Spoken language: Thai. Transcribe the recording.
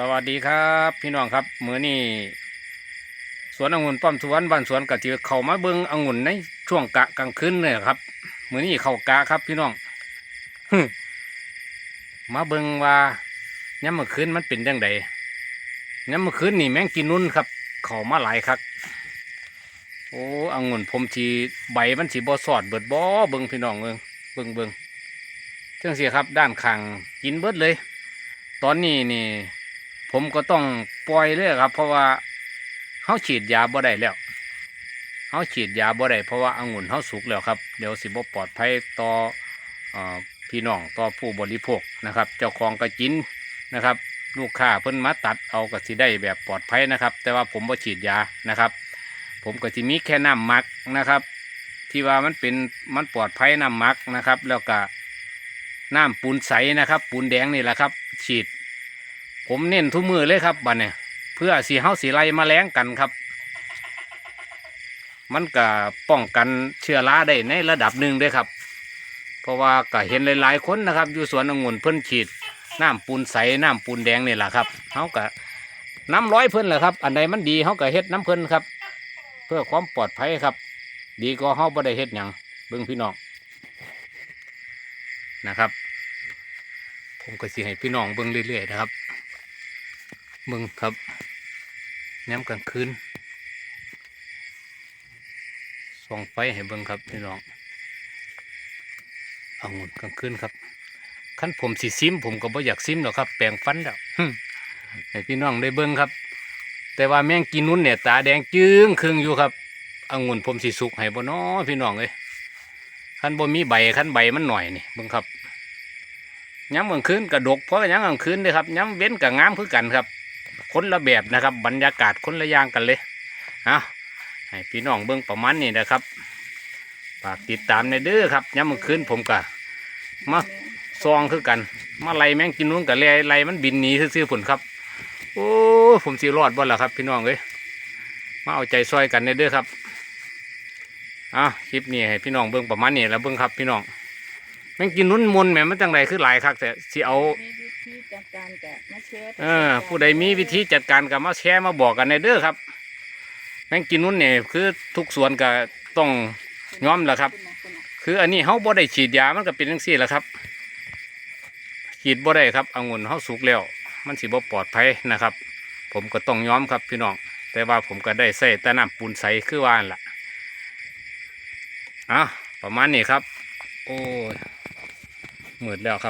สวัสดีครับ พี่น้องครับมื้อนี้สวนองุ่นป้อมสวนบ้านสวนกะจิเข้ามาเบิ่งองุ่นในช่วงกะกลางคืนเนี่ยครับมื้อนี้เข้ากะครับ พี่น้องมาเบิ่งว่าย้ำเมื่อคืนมันเป็นจังไดย้ำเมื่อคืนนี่แมงกินนุ่นครับ เข้ามาหลายครับโอ้องุ่นผมสีใบมันสีบ่สอดเบิดบ่เบิ่งพี่น้องเบิ่งเบิ่งเบิ่งจังซี่ครับ ด้านข้างกินเบิดเลย ตอนนี้นี่ ผมก็ต้องปล่อยเลยครับ เพราะว่าเขาฉีดยาบ่ได้แล้วเขาฉีดยาบ่ได้เพราะว่าองุ่นเขาสุกแล้วครับเดี๋ยวสิบ่ปลอดภัยต่ออพี่น้องต่อผู้บริโภคนะครับ เจ้าของก็กินนะครับ ลูกค้าเพิ่นมาตัดเอาก็สิได้แบบปลอดภัยนะครับ แต่ว่าผมบ่ฉีดยานะครับ ผมก็สิมีแค่น้ำมักนะครับ ที่ว่ามันเป็นมันปลอดภัยน้ำมักนะครับ แล้วก็น้ำปูนใสนะครับ ปูนแดงนี่แหละครับ ฉีด ผมเน้นทุกมือเลยครับบัดเนี่ยเพื่อสีเฮาสีไล่มาแล้งกันครับ มันก็ป้องกันเชื้อราได้ในระดับหนึ่งเด้วยครับ เพราะว่าก็เห็นหลายๆคนนะครับ อยู่สวนองุ่นเพิ่นฉีดน้ำปูนใสน้ำปูนแดงนี่แหละครับเฮาก็น้ำร้อยเพิ่นแหละครับ อันใดมันดีเฮาก็เฮ็ดน้ำเพิ่นครับ เพื่อความปลอดภัยครับ ดีก็เฮาบ่ได้เฮ็ดหยังเบิ่งพี่น้องนะครับ ผมก็สิให้พี่น้องเบิ่งเรื่อยๆนะครับ เบิ่งครับแนมกลางคืนส่องไฟให้เบิ่งครับพี่น้องเอางุ่นกลางคืนครับขั้นผมสิซิมผมก็บ่อยากซิมหรอกครับ แปลงฟันแล้วให้พี่น้องได้เบิ่งครับ แต่ว่าแมงกินนุ่นเนี่ยตาแดงจึ้งครึ่งอยู่ครับอางุ่นผมสิสุกให้บ่น้อพี่น้องเอ้ยขั้นบ่มีใบขั้นใบมันหน่อยนี่เบิ่งครับย้ำกลางคืนกระดกเพราะย้ำกลางคืนเลยครับย้ำเว้นกับงามคือกันครับ คนละแบบนะครับ บรรยากาศคนละอย่างกันเลยเอาให้พี่น้องเบิ้องประมาณนี้นะครับฝากติดตามในเด้อครับย้ำกลางคืนผมก็มาซองคือกัน มาไล่แมงกินนู้นกับไล่ไล่มันบินหนีซื่อๆผลครับ โอ้ผมสิรอดบ่ล่ะครับ พี่น้องเอ้ยมาเอาใจซอยกันในเด้อครับเอาคลิปนี้ให้พี่น้องเบิ้องประมาณนี้แล้วเบิ้องครับ พี่น้องแม่งกินนุ่นมนแหม่มันจังไรคือหลายคักแต่สิเอามีวิ ธีจัดการกับมาแชร์เออผู้ใดมีวิธีจัดการกับมาแชร์มาบอกกันในเด้อครับแม่งกินนุ่นเนี่ยคือทุกส่วนก็ต้องย้อมแหละครับ คืออันนี้เขาบ่ได้ฉีดยามันก็เป็นจังซี่แหละครับ ฉีดบ่ได้ครับองุ่นเขาสุกแล้ว มันสิบ่ปลอดภัยนะครับ ผมก็ต้องย้อมครับพี่น้อง แต่ว่าผมก็ได้ใส่แต่น้ำปูนใสคือว่านล่ะอะประมาณนี้ครับ โอ้ยมืดแล้วครับ